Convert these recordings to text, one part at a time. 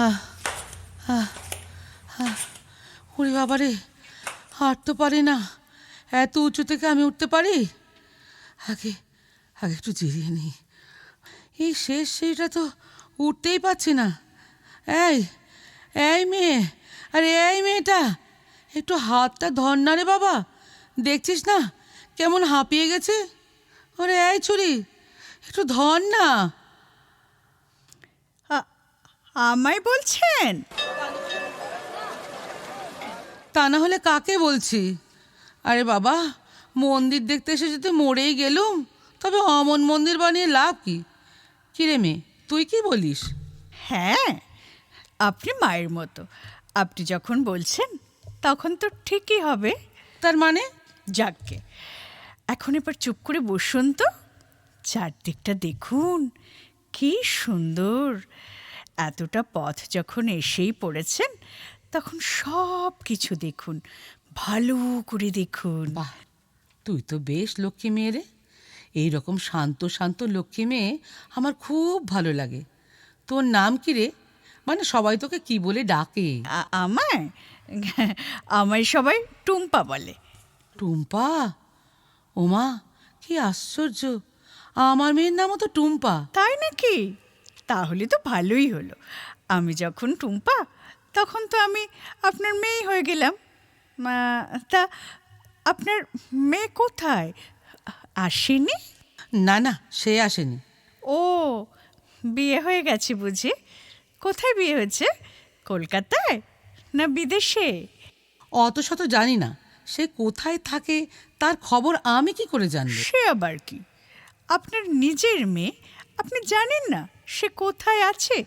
হ্যাঁ হ্যাঁ হ্যাঁ ওরে বাবারে হাঁটতে পারি না। এত উঁচু থেকে আমি উঠতে পারি? আগে আগে একটু জিরিয়ে নিই এই শেষ সেইটা তো উঠতেই পারছি না। এই এই মেয়ে, আরে এই মেয়েটা, একটু হাতটা ধর না রে বাবা। দেখছিস না, কেমন হাঁপিয়ে গেছে? ওরে এই ছুরি, একটু ধর না। আমায় বলছেন? তা না হলে কাকে বলছি? আরে বাবা মন্দির দেখতে এসে যদি মরেই গেলুম তবে অমন মন্দির বানিয়ে লাভ কি? কিরে মেয়ে তুই কি বলিস? হ্যাঁ আপনি মায়ের মতো। আপনি যখন বলছেন তখন তো ঠিকই হবে। তার মানে? যাককে এখন এবার চুপ করে বসুন তো। চারদিকটা দেখুন কি সুন্দর। এতটা পথ যখন এসেই পড়েছেন তখন সব কিছু দেখুন ভালো করে দেখুন। বাহ তুই তো বেশ লক্ষ্মী মেয়ে রে। এইরকম শান্ত শান্ত লক্ষ্মী মেয়ে আমার খুব ভালো লাগে। তোর নাম কি রে? মানে সবাই তোকে কি বলে ডাকে? আমায়? আমায় সবাই টুম্পা বলে। টুম্পা? ওমা কি আশ্চর্য। আমার মেয়ের নামও তো টুম্পা। তাই নাকি? তাহলে তো ভালোই হলো। আমি যখন টুম্পা তখন তো আমি আপনার মেয়ে হয়ে গেলাম। তা আপনার মেয়ে কোথায়? আসেনি? না না সে আসেনি। ও বিয়ে হয়ে গেছে বুঝি। কোথায় বিয়ে হয়েছে? কলকাতায়? না বিদেশে? অত শত জানি না। সে কোথায় থাকে তার খবর আমি কি করে জানব? সে আবার কি? আপনার নিজের মেয়ে আপনি জানেন না সে কোথায় আছে?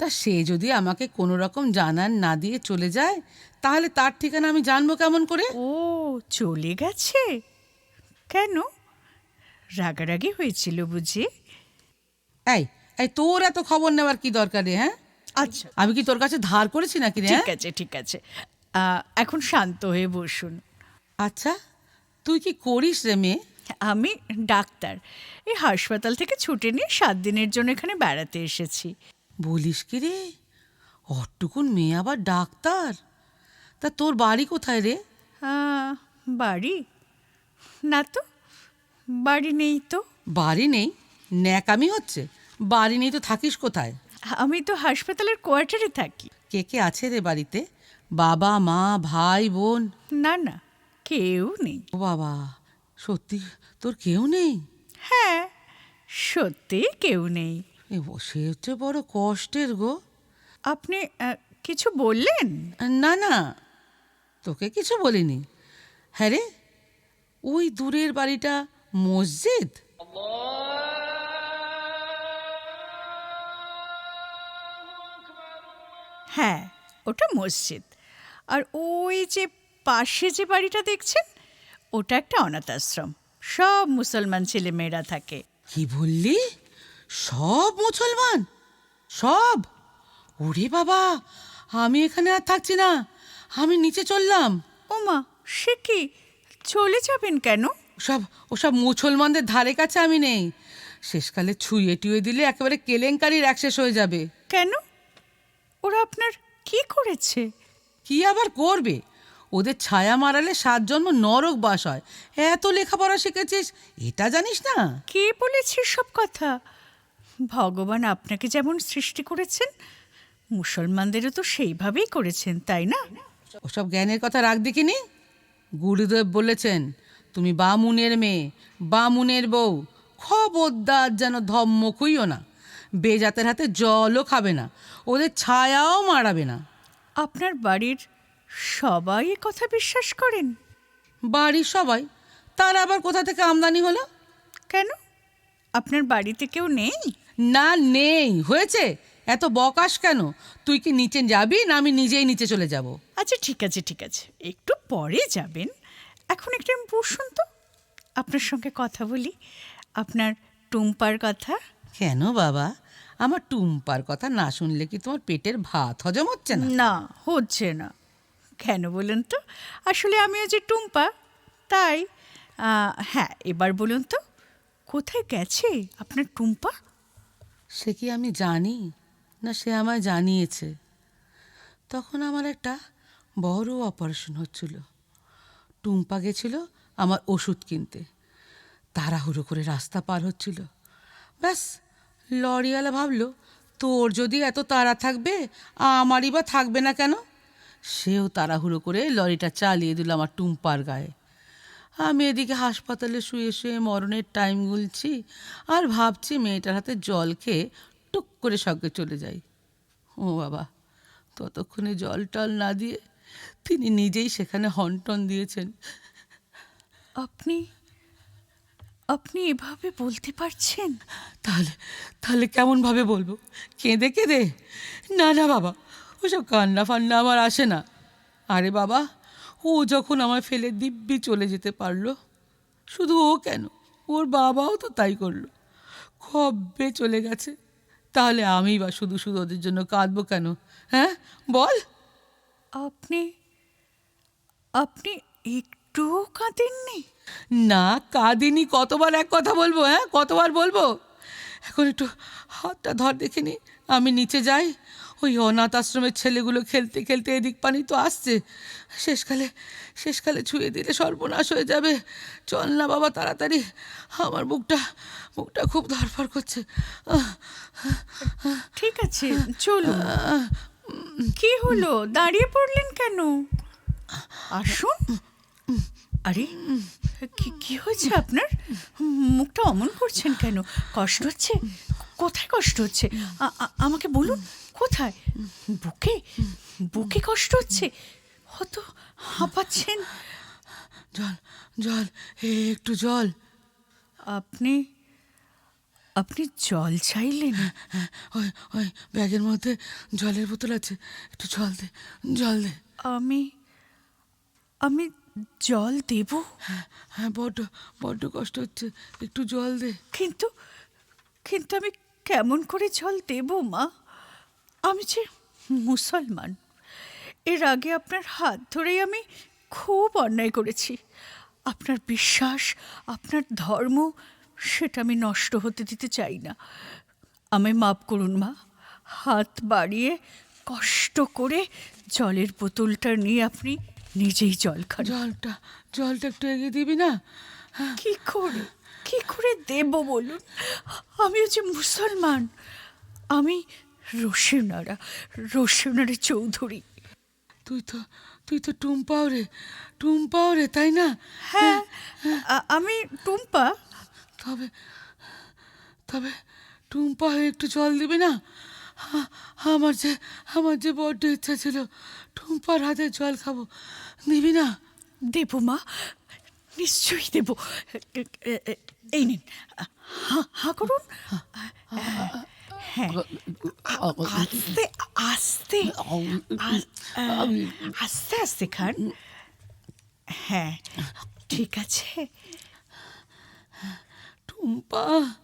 তা সে যদি আমাকে কোনো রকম জানান না দিয়ে চলে যায় তাহলে তার ঠিকানা আমি জানব কেমন করে? ও চলে গেছে? কেন? রাগারাগি হয়েছিল বুঝি? এই এই তোর এত খবর নেওয়ার কি দরকার রে হ্যাঁ? আচ্ছা। আমি কি তোর কাছে ধার করেছি নাকি রে ঠিক হ্যাঁ? আছে ঠিক আছে। এখন শান্ত হয়ে বসুন। আচ্ছা তুই কি করিস রে মেয়ে? আমি ডাক্তার। এই হাসপাতাল থেকে ছুটে নিয়ে সাত দিনের জন্য এখানে বেড়াতে এসেছি। বলিস কি রে? অটুকুন মেয়ে আবার ডাক্তার? তা তোর বাড়ি কোথায় রে? বাড়ি? না তো বাড়ি নেই তো। বাড়ি নেই? ন্যাকামি হচ্ছে? বাড়ি নেই তো থাকিস কোথায়? আমি তো হাসপাতালের কোয়ার্টারে থাকি। কে কে আছে রে বাড়িতে? বাবা মা ভাই বোন? না না কেউ নেই। ও বাবা। সত্যি? তোর কেউ নেই? হ্যাঁ সত্যি কেউ নেই। সে হচ্ছে বড় কষ্টের গো। আপনি কিছু বললেন? না না তোকে কিছু বলিনি। হ্যাঁ রে ওই দূরের বাড়িটা মসজিদ? হ্যাঁ ওটা মসজিদ। আর ওই যে পাশে যে বাড়িটা দেখছেন? ওটা একটা অনাথ আশ্রম সব মুসলমান ছেলেমেয়েরা থাকে। কি বললি? সব মুসলমান? সব? ওরে বাবা আমি এখানে আর থাকছি না। আমি নিচে চললাম। ওমা সে কি? চলে যাবেন কেন? ওসব ওসব মুসলমানদের ধারে কাছে আমি নেই। শেষকালে ছুঁয়ে টুয়ে দিলে একেবারে কেলেঙ্কারির অ্যাক্সেস হয়ে যাবে। কেন? ওরা আপনার কি করেছে? কি আবার করবে? ওদের ছায়া মারালে সাত জন্ম নরক বাস হয়। এত লেখাপড়া শিখেছিস এটা জানিস না? কে বলেছে সব কথা? ভগবান আপনাকে যেমন সৃষ্টি করেছেন মুসলমানদেরও তো সেইভাবেই করেছেন তাই না? ওসব জ্ঞানের কথা রাখ দেখিনি? গুরুদেব বলেছেন তুমি বামুনের মেয়ে বামুনের বউ খবরদার যেন ধম্ম খুইও না। বেজাতের হাতে জলও খাবে না ওদের ছায়াও মারাবে না। আপনার বাড়ির সবাই এ কথা বিশ্বাস করেন। বাড়ির সবাই? তার আবার কোথা থেকে আমদানি হলো? কেন? আপনার বাড়িতে কেউ নেই? না নেই। হয়েছে? এত বকাস কেন? তুই কি নিচে যাবি না আমি নিজেই নিচে চলে যাব? আচ্ছা ঠিক আছে ঠিক আছে। একটু পরে যাবেন। এখন একটু আমি বসুন তো। আপনার সঙ্গে কথা বলি। আপনার টুম্পার কথা। কেন বাবা? আমার টুম্পার কথা না শুনলে কি তোমার পেটের ভাত হজম হচ্ছে না? না হচ্ছে না। কেন বলুন তো? আসলে আমিও যে টুম্পা, তাই হ্যাঁ এবার বলুন তো, কোথায় গেছে আপনার টুম্পা? সে কি আমি জানি? না, সে আমায় জানিয়েছে। তখন আমার একটা বড় অপারেশন হচ্ছিল। টুম্পা গেছিল আমার ওষুধ কিনতে। তাড়াহুড়ো করে রাস্তা পার হচ্ছিল। ব্যাস, লরিওয়ালা ভাবলো, তোর যদি এত তাড়া থাকবে, আমারই বা থাকবে না কেন? সেও তাড়াহুড়ো করে লরিটা চালিয়ে দিল আমার টুম্পার গায়ে। আমি এদিকে হাসপাতালে শুয়ে শুয়ে মরণের টাইম গুলছি আর ভাবছি মেয়েটার হাতে জল খেয়ে টুক করে সঙ্গে চলে যাই। ও বাবা ততক্ষণে জল টল না দিয়ে তিনি নিজেই সেখানে হন্টন দিয়েছেন। আপনি আপনি এভাবে বলতে পারছেন? তাহলে তাহলে কেমনভাবে বলব? কেঁদে কেঁদে? না না বাবা ওসব কান্না ফান্না আমার আসে না। আরে বাবা ও যখন আমার ফেলে দিব্যি চলে যেতে পারল শুধু ও কেন? ওর বাবাও তো তাই করল। কবে চলে গেছে। তাহলে আমি বা শুধু শুধু ওদের জন্য কাঁদবো কেন? হ্যাঁ বল। আপনি আপনি একটুও কাঁদেননি? না কাঁদিনি কতবার এক কথা বলব হ্যাঁ কতবার বলব? এখন একটু হাতটা ধর দেখিনি আমি নিচে যাই। ওই অনাথ আশ্রমের ছেলেগুলো খেলতে খেলতে এদিক পানি তো আসছে। শেষকালে শেষকালে ছুঁয়ে দিলে সর্বনাশ হয়ে যাবে। চল না বাবা, তাড়াতাড়ি। আমার বুকটা বুকটা খুব ধরফর করছে। ঠিক আছে, চলুন। কি হলো? দাঁড়িয়ে পড়লেন কেন? আসুন। আরে, কি হয়েছে আপনার? মুখটা অমন করছেন কেন? কষ্ট হচ্ছে? কোথায় কষ্ট হচ্ছে? আমাকে বলুন। কোথায়? বুকে? বুকে কষ্ট হচ্ছে? হত হাঁপাচ্ছেন? জল জল একটু জল। আপনি আপনি জল চাইলেন? হ্যাঁ, ওই ওই ব্যাগের মধ্যে জলের বোতল আছে। একটু জল দে জল দে। আমি আমি জল দেব? হ্যাঁ হ্যাঁ বড্ড বড্ড কষ্ট হচ্ছে। একটু জল দে। কিন্তু কিন্তু আমি কেমন করে জল দেব মা? আমি যে মুসলমান এর আগে আপনার হাত ধরেই আমি খুব অন্যায় করেছি। আপনার বিশ্বাস আপনার ধর্ম সেটা আমি নষ্ট হতে দিতে চাই না। আমায় মাপ করুন মা। হাত বাড়িয়ে কষ্ট করে জলের বোতলটা নিয়ে আপনি নিজেই জল খান। জলটা জলটা একটু এগিয়ে দিবি না? কি করে? কি করে দেব বলুন? আমি হচ্ছে মুসলমান। আমি রসিনারা রসিনারা চৌধুরী। তুই তো তুই তো টুম্পাও রে টুম্পাও রে তাই না? হ্যাঁ আমি টুম্পা। তবে তবে টুম্পা হয়ে একটু জল দিবি না? আমার যে আমার যে বড্ড ইচ্ছা ছিল টুম্পার হাতে জল খাব। দিবি না? দেব মা নিশ্চয়ই দেব। এই নিন। হা- হা করুন। হ্যাঁ। আস্তে আস্তে আস্তে আস্তে খান। হ্যাঁ ঠিক আছে। টুম্পা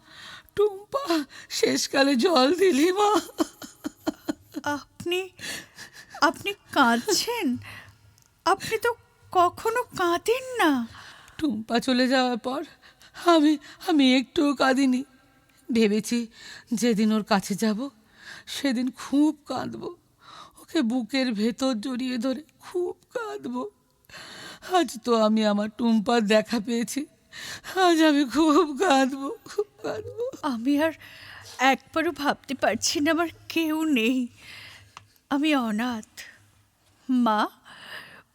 টুম্পা শেষকালে জল দিলি মা। আপনি আপনি কাঁদছেন? আপনি তো কখনো কাঁদেন না। টুম্পা চলে যাওয়ার পর আমি আমি একটুও কাঁদিনি। ভেবেছি যেদিন ওর কাছে যাব, সেদিন খুব কাঁদবো। ওকে বুকের ভেতর জড়িয়ে ধরে খুব কাঁদবো। আজ তো আমি আমার টুম্পার দেখা পেয়েছি। আজ আমি খুব কাঁদবো খুব কাঁদবো। আমি আর একবারও ভাবতে পারছি না আমার কেউ নেই। আমি অনাথ। মা,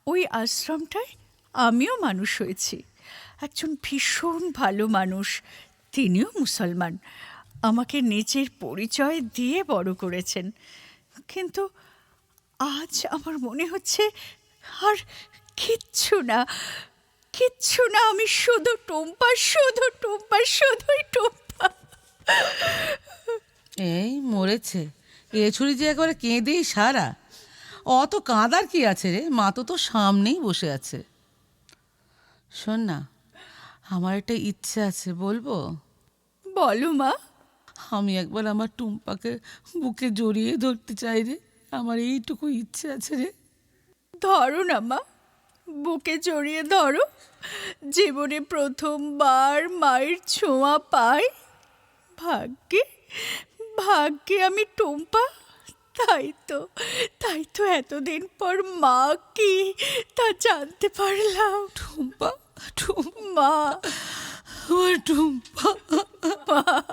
ওই আশ্রমটায় আমিও মানুষ হয়েছি। একজন ভীষণ ভালো মানুষ তিনিও মুসলমান। আমাকে নিজের পরিচয় দিয়ে বড় করেছেন। কিন্তু আজ আমার মনে হচ্ছে আর কিচ্ছু না। কিচ্ছু না, আমি শুধু টুম্পা শুধু টুম্পা, শুধুই টুম্পা। এই মরেছে। এ ছুরি যে একবারে কেঁদেই সারা। অত কাঁদার কি আছে রে? মা তো তোর সামনেই বসে আছে। শোন না আমার একটা ইচ্ছে আছে বলব? বলো মা। আমি একবার আমার টুম্পাকে বুকে জড়িয়ে ধরতে চাই রে। আমার এইটুকু ইচ্ছে আছে রে। ধরো না মা। বুকে জড়িয়ে ধরো। জীবনে প্রথমবার মায়ের ছোঁয়া পাই। ভাগ্যে ভাগ্যে আমি টুম্পা। তাই তো তাই তো এতদিন পর মা কি তা জানতে পারলাম। টুম্পা? 둠바 둠바.